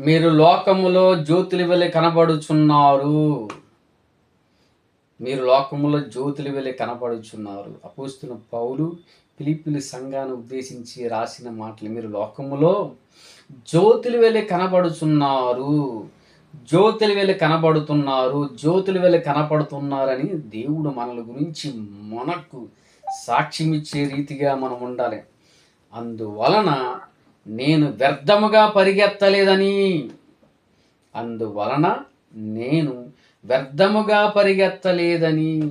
మీరు లోకములో జ్యోతులు వెళ్ళి కనబడుచున్నారు. మీరు లోకములో జ్యోతులు వెళ్ళి కనబడుచున్నారు. అపోస్తున్న పౌలు పిలిపిలి సంఘాన్ని ఉద్దేశించి రాసిన మాటలు. మీరు లోకములో జ్యోతులు వెళ్ళి కనబడుచున్నారు. జ్యోతులు వెళ్ళి కనబడుతున్నారు. జ్యోతులు వెళ్ళి కనపడుతున్నారని దేవుడు మనల గురించి మనకు సాక్ష్యం ఇచ్చే రీతిగా మనం ఉండాలి. అందువలన నేను వ్యర్థముగా పరిగెత్తలేదని. అందువలన నేను వ్యర్థముగా పరిగెత్తలేదని.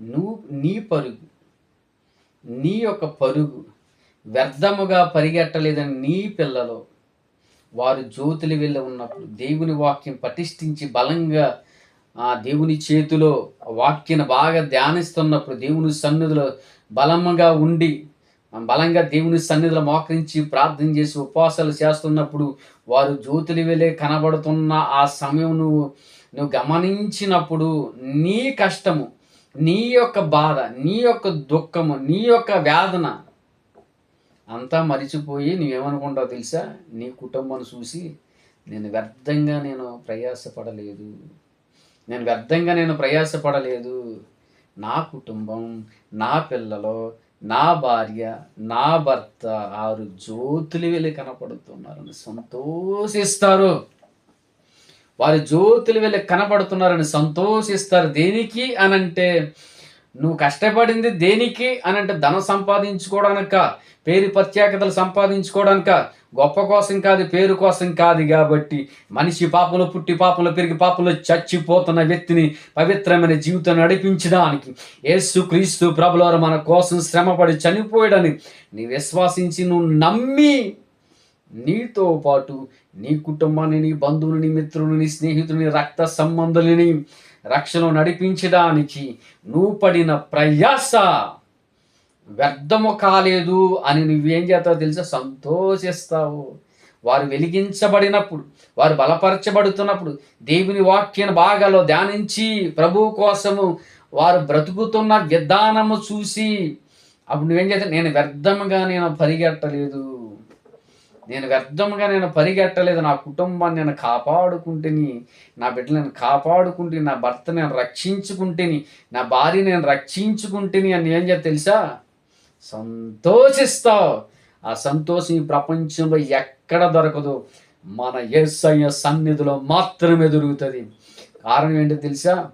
నువ్వు నీ పరుగు. నీ యొక్క పరుగు వ్యర్థముగా పరిగెట్టలేదని నీ పిల్లలు. వారు జ్యోతులు వెళ్ళి ఉన్నప్పుడు దేవుని వాక్యం పటిష్ఠించి బలంగా ఆ దేవుని చేతిలో వాక్యను బాగా ధ్యానిస్తున్నప్పుడు దేవుని సన్నిధిలో బలంగా ఉండి బలంగా దేవుని సన్నిధిలో మోకరించి ప్రార్థన చేసి ఉపవాసాలు చేస్తున్నప్పుడు వారు జ్యోతులు వెళ్ళే కనబడుతున్న ఆ సమయం నువ్వు నువ్వు గమనించినప్పుడు నీ కష్టము నీ యొక్క బాధ నీ యొక్క దుఃఖము నీ యొక్క వేదన అంతా మరిచిపోయి నువ్వేమనుకుంటావు తెలుసా? నీ కుటుంబాన్ని చూసి నేను వ్యర్థంగా నేను ప్రయాసపడలేదు. నేను వ్యర్థంగా నేను ప్రయాసపడలేదు. నా కుటుంబం నా పిల్లలు నా భార్య నా భర్త ఆరు జ్యోతులు వెళ్ళి కనపడుతున్నారని సంతోషిస్తారు. వారి జ్యోతులు వెళ్ళి కనపడుతున్నారని సంతోషిస్తారు. దేనికి అనంటే నువ్వు కష్టపడింది దేనికి అనంటే ధనం సంపాదించుకోవడానిక పేరు ప్రత్యేకతలు సంపాదించుకోవడానిక గొప్ప కోసం కాదు పేరు కోసం కాదు కాబట్టి మనిషి పాపంలో పుట్టి పాపంలో పెరిగి పాపంలో చచ్చిపోతున్న వ్యక్తిని పవిత్రమైన జీవితం నడిపించడానికి యేసు క్రీస్తు ప్రభులవారు మన కోసం శ్రమపడి చనిపోయాడని నీ విశ్వాసించి నువ్వు నమ్మి నీతో పాటు నీ కుటుంబాన్ని నీ బంధువుని నీ మిత్రుని నీ స్నేహితుని రక్త సంబంధులని రక్షణ నడిపించడానికి నువ్వు పడిన ప్రయాస వ్యర్థము కాలేదు అని నువ్వేం చేస్తావు తెలుసా? సంతోషిస్తావు. వారు వెలిగించబడినప్పుడు వారు బలపరచబడుతున్నప్పుడు దేవుని వాక్యాన్ని బాగాలో ధ్యానించి ప్రభు కోసము వారు బ్రతుకుతున్న విధానము చూసి అప్పుడు నువ్వేం చేస్తావు? నేను వ్యర్థముగా నేను పరిగెట్టలేదు నేను వ్యర్థముగా నేను పరిగెట్టలేదు నా కుటుంబాన్ని నేను కాపాడుకుంటేని నా బిడ్డలను కాపాడుకుంటే నా భర్త నేను రక్షించుకుంటేని నా భార్య నేను రక్షించుకుంటేని అని ఏం చేస్తా తెలుసా? సంతోషిస్తావు. ఆ సంతోషం ఈ ప్రపంచంలో ఎక్కడ దొరకదు. మన యేసయ్య సన్నిధిలో మాత్రమే దొరుకుతుంది. కారణం ఏంటో తెలుసా?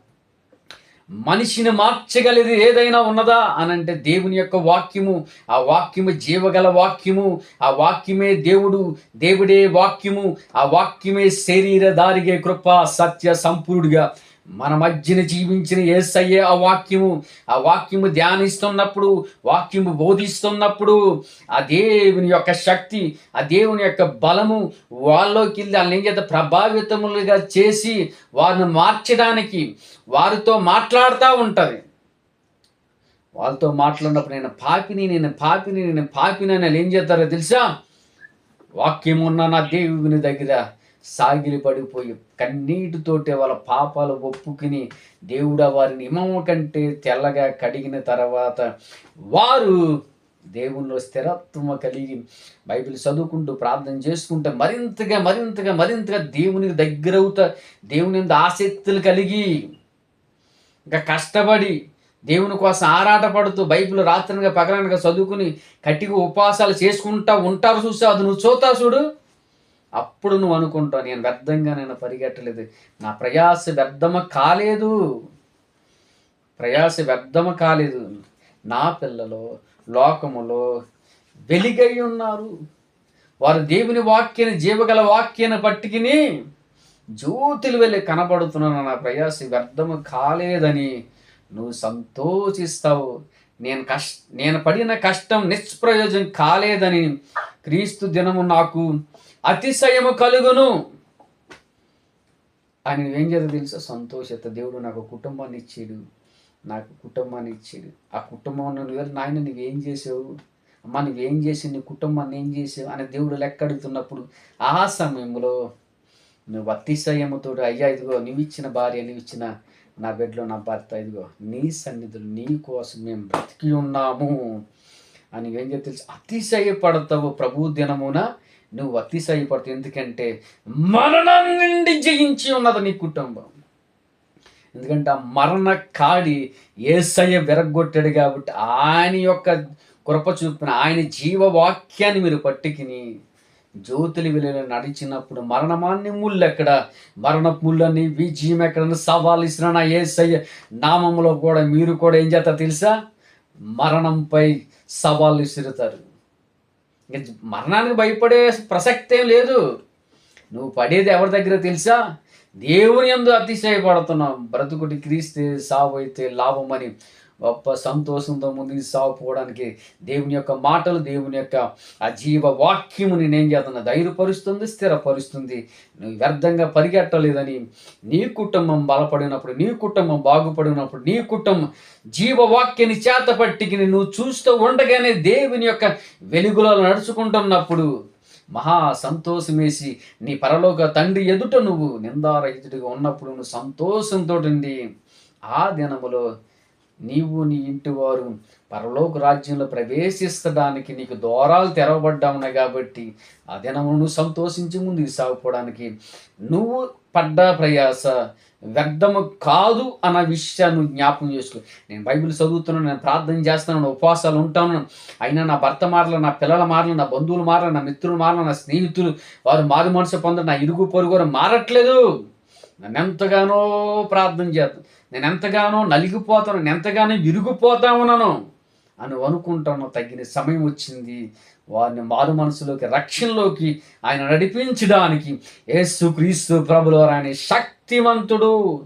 మనిషిని మార్చగలిది ఏదైనా ఉన్నదా అనంటే దేవుని యొక్క వాక్యము ఆ వాక్యము జీవగల వాక్యము ఆ వాక్యమే దేవుడు దేవుడే వాక్యము ఆ వాక్యమే శరీరధారిగే కృప సత్య సంపూర్ణుడిగా మన మధ్యన జీవించిన ఏసయ్యే ఆ వాక్యము. ఆ వాక్యము ధ్యానిస్తున్నప్పుడు వాక్యము బోధిస్తున్నప్పుడు ఆ దేవుని యొక్క శక్తి ఆ దేవుని యొక్క బలము వాళ్ళలోకి వెళ్ళి వాళ్ళని ఏం చేత ప్రభావితములుగా చేసి వారిని మార్చడానికి వారితో మాట్లాడుతూ ఉంటుంది. వాళ్ళతో మాట్లాడినప్పుడు నేను పాపిని నేను పాపిని నేను పాపిని అని వాళ్ళు ఏం చేస్తారో తెలుసా? వాక్యం ఉన్న నా దేవుని దగ్గర సాగిలి పడిపోయి కన్నీటితోటే వాళ్ళ పాపాలు ఒప్పుకుని దేవుడా వారిని ఇమము కంటే తెల్లగా కడిగిన తర్వాత వారు దేవుల్లో స్థిరత్వం కలిగి బైబిల్ చదువుకుంటూ ప్రార్థన చేసుకుంటే మరింతగా మరింతగా మరింతగా దేవునికి దగ్గరవుతా దేవుని ఆసక్తులు కలిగి ఇంకా కష్టపడి దేవుని కోసం ఆరాటపడుతూ బైబిల్ రాత్రినిగా పగలనగా చదువుకుని కట్టిగా ఉపవాసాలు చేసుకుంటా ఉంటారు చూసావు? అది నువ్వు చూతా చూడు? అప్పుడు నువ్వు అనుకుంటావు నేను వ్యర్థంగా నేను పరిగెట్టలేదు. నా ప్రయాస వ్యర్థమ కాలేదు. ప్రయాస వ్యర్థమ కాలేదు. నా పిల్లలు లోకములో వెలిగై ఉన్నారు. వారు దేవుని వాక్యాన్ని జీవగల వాక్యాన్ని పట్టుకుని జ్యోతులు వెళ్ళి కనపడుతున్నాను నా ప్రయాస వ్యర్థము కాలేదని నువ్వు సంతోషిస్తావు. నేను కష్ నేను పడిన కష్టం నిష్ప్రయోజనం కాలేదని క్రీస్తు దినము నాకు అతిశయము కలుగును. అని ఏం చేత తెలుసా? సంతోషత దేవుడు నాకు కుటుంబాన్ని ఇచ్చాడు. నాకు కుటుంబాన్ని ఇచ్చాడు. ఆ కుటుంబం నువ్వు నాయన నువ్వేం చేసావు? అమ్మ నువ్వేం చేసి నీ కుటుంబాన్ని ఏం చేసావు? అని దేవుడు లెక్క అడుగుతున్నప్పుడు ఆ సమయంలో నువ్వు అతిశయముతో అయ్యా ఇదిగో నువ్వు ఇచ్చిన భార్య నువ్వు ఇచ్చిన నా బిడ్డలో నా భర్త ఇదిగో నీ సన్నిధులు నీ కోసం మేము బ్రతికి ఉన్నాము. అని ఏం చెప్తే తెలుసు. అతిశయపడతావు ప్రభు దినమున. నువ్వు అతిశయపడతావు. ఎందుకంటే మరణం నుండి జయించి ఉన్నది నీ కుటుంబం. ఎందుకంటే ఆ మరణ కాడి ఏసయ్య విరగొట్టాడు కాబట్టి ఆయన యొక్క కృప చూపిన ఆయన జీవవాక్యాన్ని మీరు పట్టుకుని జ్యోతులు వెలుగులో నడిచినప్పుడు మరణమాన్ని ముళ్ళు ఎక్కడ? మరణ ముళ్ళని విజయం ఎక్కడ సవాలు ఇస్తున్న నా ఏసయ్య నామంలో కూడా మీరు కూడా ఏం చేస్తారు తెలుసా? మరణంపై సవాళ్ళు విసురుతారు ఇంకా మరణానికి భయపడే ప్రసక్తి ఏం లేదు. నువ్వు పడేది ఎవరి దగ్గర తెలుసా? దేవుని ఎందు అతిశయపడుతున్నావు బ్రతుకుటి క్రీస్తే సావు అయితే లాభం అని గొప్ప సంతోషంతో ముందుకు సాగుపోవడానికి దేవుని యొక్క మాటలు దేవుని యొక్క ఆ జీవ వాక్యము నేనేం చేస్తున్నా ధైర్యపరుస్తుంది స్థిరపరుస్తుంది. నువ్వు వ్యర్థంగా పరిగెట్టలేదని నీ కుటుంబం బలపడినప్పుడు నీ కుటుంబం బాగుపడినప్పుడు నీ కుటుంబం జీవవాక్యాన్ని చేతపట్టికి నువ్వు చూస్తూ ఉండగానే దేవుని యొక్క వెలుగులో నడుచుకుంటున్నప్పుడు మహా సంతోషమేసి నీ పరలోక తండ్రి ఎదుట నువ్వు నిందారహితుడిగా ఉన్నప్పుడు నువ్వు సంతోషంతో ఆ దినములో నీవు నీ ఇంటి వారు పరలోక రాజ్యంలో ప్రవేశిస్తడానికి నీకు దూరాలు తెరవబడ్డా ఉన్నాయి కాబట్టి ఆ దినమును నువ్వు సంతోషించి ముందుకు సాగుకోవడానికి నువ్వు పడ్డ ప్రయాస వ్యర్థము కాదు అన్న విషయాన్ని నువ్వు జ్ఞాపకం చేసుకో. నేను బైబిల్ చదువుతున్నాను నేను ప్రార్థన చేస్తున్నాను ఉపవాసాలు ఉంటాను. అయినా నా భర్త మారలు నా పిల్లల మారలు నా బంధువులు మారలు నా మిత్రులు మారలు నా స్నేహితులు వారు మారు మనసు పొందరు నా ఇరుగు పొరుగు మారట్లేదు. నన్ను ఎంతగానో ప్రార్థన చేస్తాను నేను ఎంతగానో నలిగిపోతాను నేను ఎంతగానో విరిగిపోతా ఉన్నాను అని అనుకుంటాను. తగిన సమయం వచ్చింది. వారిని మారు మనసులోకి రక్షణలోకి ఆయన నడిపించడానికి యేసు క్రీస్తు ప్రభుల ఆయన శక్తివంతుడు.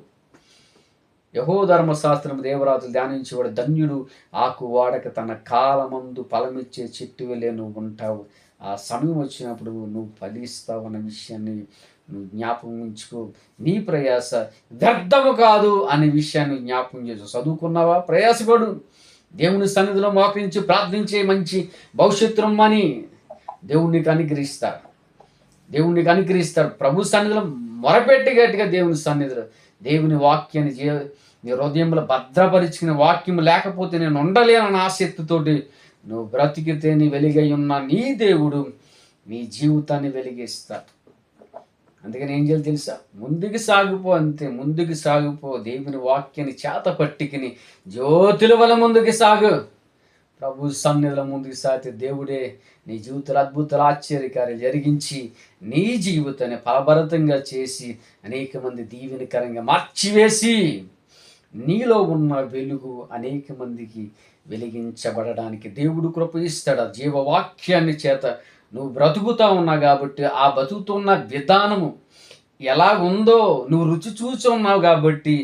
యహో ధర్మశాస్త్రం దేవరాజులు ధ్యానించేవాడు ధన్యుడు. ఆకు వాడక తన కాలమందు ఫలమిచ్చే చెట్టు వెళ్ళే నువ్వు ఉంటావు. ఆ సమయం వచ్చినప్పుడు నువ్వు ఫలిస్తావు అన్న విషయాన్ని నువ్వు జ్ఞాపకం ఉంచుకో. నీ ప్రయాస వ్యర్థము కాదు అనే విషయాన్ని జ్ఞాపకం చేసు చదువుకున్నావా? ప్రయాసపడు. దేవుని సన్నిధిలో మోకరించి ప్రార్థించే మంచి భవిష్యత్తు అని దేవునికి అనుగ్రహిస్తారు దేవునికి అనుగ్రహిస్తారు ప్రభు సన్నిధిలో మొరపెట్టి గట్టిగా దేవుని సన్నిధిలో దేవుని వాక్యాన్ని జీ నీ హృదయంలో భద్రపరిచిన వాక్యం లేకపోతే నేను ఉండలేనన్న ఆసక్తితోటి నువ్వు బ్రతికితే నీ వెలుగై ఉన్న నీ దేవుడు నీ జీవితాన్ని వెలిగిస్తాడు. అందుకని ఏం చేయాలి తెలుసా? ముందుకు సాగిపో అంతే ముందుకు సాగిపో. దేవుని వాక్యాన్ని చేత పట్టుకుని జ్యోతుల వల్ల ముందుకు సాగు. ప్రభు సన్నిధుల ముందుకు సాగితే దేవుడే నీ జీవితంలో అద్భుతాలు ఆశ్చర్యకార్యాలు జరిగించి నీ జీవితాన్ని ఫలభరితంగా చేసి అనేక మంది దీవెనకరంగా మార్చివేసి నీలో ఉన్న వెలుగు అనేక మందికి వెలిగించబడడానికి దేవుడు కృప ఇస్తాడు. జీవవాక్యాన్ని చేత నువ్వు బ్రతుకుతా ఉన్నావు కాబట్టి ఆ బతుకుతున్న విధానము ఎలా ఉందో నువ్వు రుచి చూసి ఉన్నావు కాబట్టి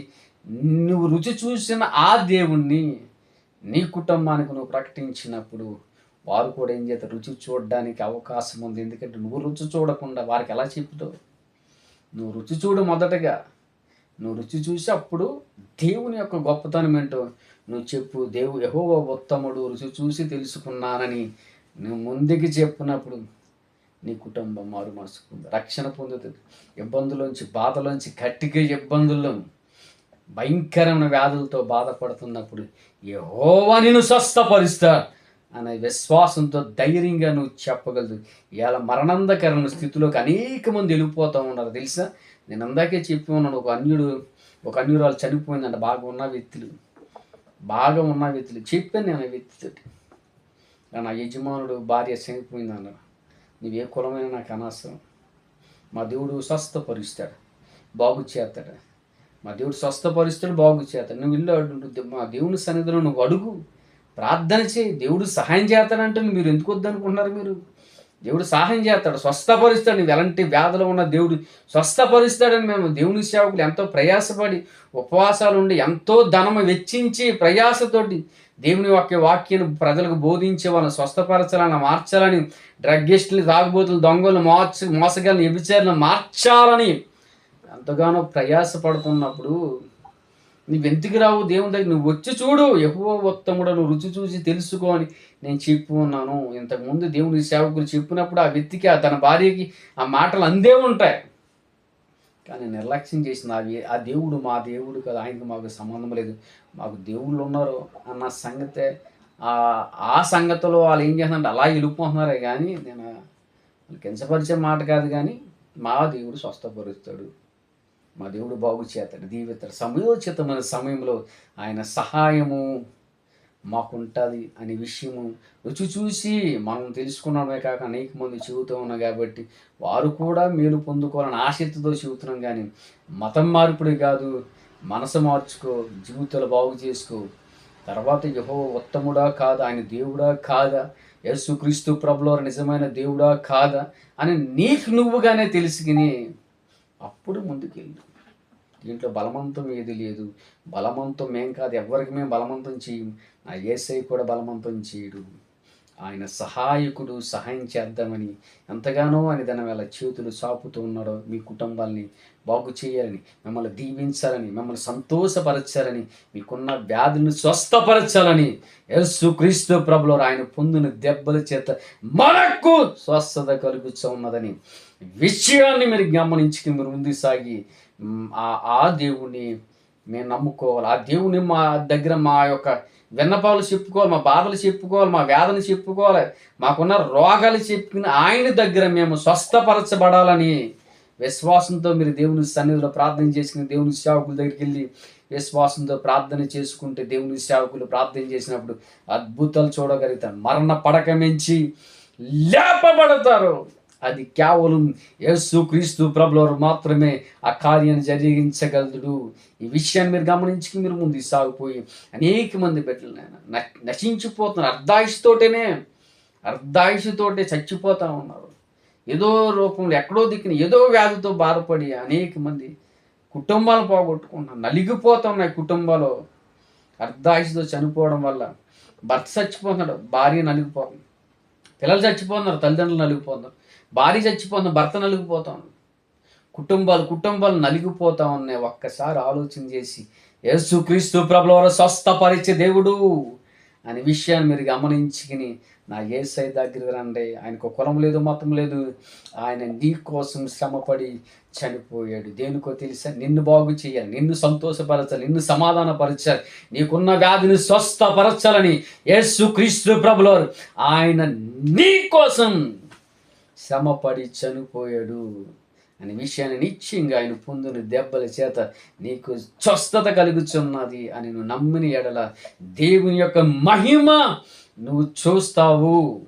నువ్వు రుచి చూసిన ఆ దేవుణ్ణి నీ కుటుంబానికి నువ్వు ప్రకటించినప్పుడు వారు కూడా ఏం చేస్తారు? రుచి చూడడానికి అవకాశం ఉంది. ఎందుకంటే నువ్వు రుచి చూడకుండా వారికి ఎలా చెప్తావు నువ్వు రుచి చూడు మొదటగా. నువ్వు రుచి చూసి అప్పుడు దేవుని యొక్క గొప్పతనం ఏంటో నువ్వు చెప్పు. దేవు యహో ఉత్తముడు రుచి చూసి తెలుసుకున్నానని నువ్వు ముందుకు చెప్పినప్పుడు నీ కుటుంబం మారు మార్చుకుంది. రక్షణ పొందుతుంది. ఇబ్బందులోంచి బాధలోంచి కట్టిక ఇబ్బందుల్లో భయంకరమైన వ్యాధులతో బాధపడుతున్నప్పుడు యహోవా నిన్ను స్వస్థపరుస్తా అనే విశ్వాసంతో ధైర్యంగా నువ్వు చెప్పగలదు. ఇలా మరణందకరమైన స్థితిలోకి అనేక మంది వెళ్ళిపోతూ ఉన్నారు. తెలుసా? నేను అందాకే చెప్పి ఉన్నాను. ఒక అన్యుడు ఒక అన్యురాలు చనిపోయిందంట. బాగా ఉన్న వ్యక్తులు. బాగా ఉన్న వ్యక్తులు. చెప్పాను నేను ఆ వ్యక్తితోటి. నా యజమానుడు భార్య చనిపోయిందన్న. నీవే కులమైన నాకు అనవసరం మా దేవుడు స్వస్థపరుస్తాడు బాగు చేస్తాడు. మా దేవుడు స్వస్థపరుస్తాడు బాగు చేస్తాడు. నువ్వు ఇల్లు అడుగు మా దేవుని సన్నిధిలో నువ్వు అడుగు. ప్రార్థన చేయి. దేవుడు సహాయం చేస్తాడంటే మీరు ఎందుకు వద్దనుకుంటున్నారు మీరు? దేవుడు సహాయం చేస్తాడు. స్వస్థపరుస్తాడు. నువ్వు ఎలాంటి వ్యాధులు ఉన్న దేవుడు స్వస్థపరుస్తాడని మేము దేవుని సేవకులు ఎంతో ప్రయాసపడి ఉపవాసాలు ఉండి ఎంతో ధనము వెచ్చించి ప్రయాసతోటి దేవుని యొక్క వాక్యాన్ని ప్రజలకు బోధించే వాళ్ళని స్వస్థపరచాలని మార్చాలని డ్రగ్గిస్టులు తాగుబోతులు దొంగలు మార్చి మోసగాలను వ్యభిచారులను మార్చాలని ఎంతగానో ప్రయాసపడుతున్నప్పుడు నువ్వు రావు దేవుని దగ్గర? నువ్వు వచ్చి చూడు. ఎక్కువ ఉత్తముడు నువ్వు రుచి చూసి తెలుసుకో అని నేను చెప్పు ఉన్నాను ఇంతకుముందు దేవుని సేవకులు చెప్పినప్పుడు ఆ వ్యక్తికి ఆ తన భార్యకి ఆ మాటలు అందే ఉంటాయి. కానీ నిర్లక్ష్యం చేసిన అవి ఆ దేవుడు మా దేవుడు కదా. ఆయనకు మాకు సంబంధం లేదు. మాకు దేవుళ్ళు ఉన్నారు అన్న సంగతే ఆ ఆ సంగతిలో వాళ్ళు ఏం చేస్తున్నారంటే అలా వెళ్ళిపోతున్నారే. కానీ నేను కించపరిచే మాట కాదు కానీ మా దేవుడు స్వస్థపరుస్తాడు. మా దేవుడు బాగు చేస్తాడు. దీవితాడు సమయోచితమైన సమయంలో ఆయన సహాయము మాకుంటుంది అనే విషయము రుచి చూసి మనం తెలుసుకున్నామే కాక అనేక మంది చెబుతూ ఉన్నాం కాబట్టి వారు కూడా మేలు పొందుకోవాలని ఆసక్తితో చెబుతున్నాం కానీ మతం మార్పుడే కాదు. మనసు మార్చుకో జీవితాలు బాగు చేసుకో. తర్వాత యహో ఉత్తముడా కాదా? ఆయన దేవుడా కాదా? యేసుక్రీస్తు ప్రభులో నిజమైన దేవుడా కాదా? అని నీకు నువ్వుగానే తెలుసుకుని అప్పుడు ముందుకెళ్ళు. దీంట్లో బలవంతం ఏది లేదు. బలవంతం మేం కాదు ఎవరికి మేము బలవంతం చేయం నా ఏసై కూడా బలవంతం చేయడు. ఆయన సహాయకుడు సహాయం చేద్దామని ఎంతగానో ఆయన దాని వేళ చేతులు సాపుతూ ఉన్నాడో మీ కుటుంబాల్ని బాగు చేయాలని మిమ్మల్ని దీవించాలని మిమ్మల్ని సంతోషపరచాలని మీకున్న వ్యాధులను స్వస్థపరచాలని యేసు క్రీస్తు ప్రభులో ఆయన పొందిన దెబ్బల చేత మనకు స్వస్థత కలుగుతూ ఉన్నదని విషయాన్ని మీరు గమనించుకుని మీరు ముందు సాగి ఆ ఆ దేవుణ్ణి మేము నమ్ముకోవాలి. ఆ దేవుని మా దగ్గర మా యొక్క విన్నపాలు చెప్పుకోవాలి మా బాధలు చెప్పుకోవాలి మా వేదన చెప్పుకోవాలి. మాకున్న రోగాలు చెప్పుకుని ఆయన దగ్గర మేము స్వస్థపరచబడాలని విశ్వాసంతో మీరు దేవుని సన్నిధిలో ప్రార్థన చేసుకుని దేవుని సేవకుల దగ్గరికి వెళ్ళి విశ్వాసంతో ప్రార్థన చేసుకుంటే దేవుని సేవకులు ప్రార్థన చేసినప్పుడు అద్భుతాలు చూడగలుగుతారు. మరణ పడక మించి లేపబడతారు. అది కేవలం యేసు క్రీస్తు ప్రభులవారు మాత్రమే ఆ కార్యాన్ని జరిగించగలడు ఈ విషయాన్ని మీరు గమనించి మీరు ముందు సాగిపోయి అనేక మంది బిడ్డలు నేను న- నశించిపోతున్నారు. అర్ధాయుషుతోటేనే అర్ధాయుషుతోటే చచ్చిపోతా ఉన్నారు. ఏదో రూపంలో ఎక్కడో దిక్కున ఏదో వ్యాధితో బాధపడి అనేక మంది కుటుంబాలు పోగొట్టుకుంటున్నారు. నలిగిపోతున్నాయి కుటుంబాలు. అర్ధాయుషుతో చనిపోవడం వల్ల భర్త చచ్చిపోతున్నాడు భార్య నలిగిపోతుంది పిల్లలు చచ్చిపోతున్నారు తల్లిదండ్రులు నలిగిపోతున్నారు. భార్య చచ్చిపోతుంది భర్త నలిగిపోతాను కుటుంబాలు కుటుంబాలు నలిగిపోతా ఉన్నాయి. ఒక్కసారి ఆలోచన చేసి యేసుక్రీస్తు ప్రభుల స్వస్థపరిచే దేవుడు అనే విషయాన్ని మీరు గమనించుకుని నా ఏసై దగ్గరికి రండి. ఆయనకు కులం లేదు మతం లేదు. ఆయన నీ కోసం శ్రమపడి చనిపోయాడు. దేనికో తెలుసా? నిన్ను బాగు చేయాలి. నిన్ను సంతోషపరచాలి. నిన్ను సమాధానపరచాలి. నీకున్న వ్యాధిని స్వస్థపరచాలని యేసు క్రీస్తు ప్రభులవారు ఆయన నీ కోసం శ్రమపడి చనిపోయాడు అనే విషయాన్ని నిశ్చయంగా ఆయన పొందిన దెబ్బల చేత నీకు స్వస్థత కలుగుచున్నది అని నువ్వు నమ్మిన ఎడల దేవుని యొక్క మహిమ నువ్వు చూస్తావు.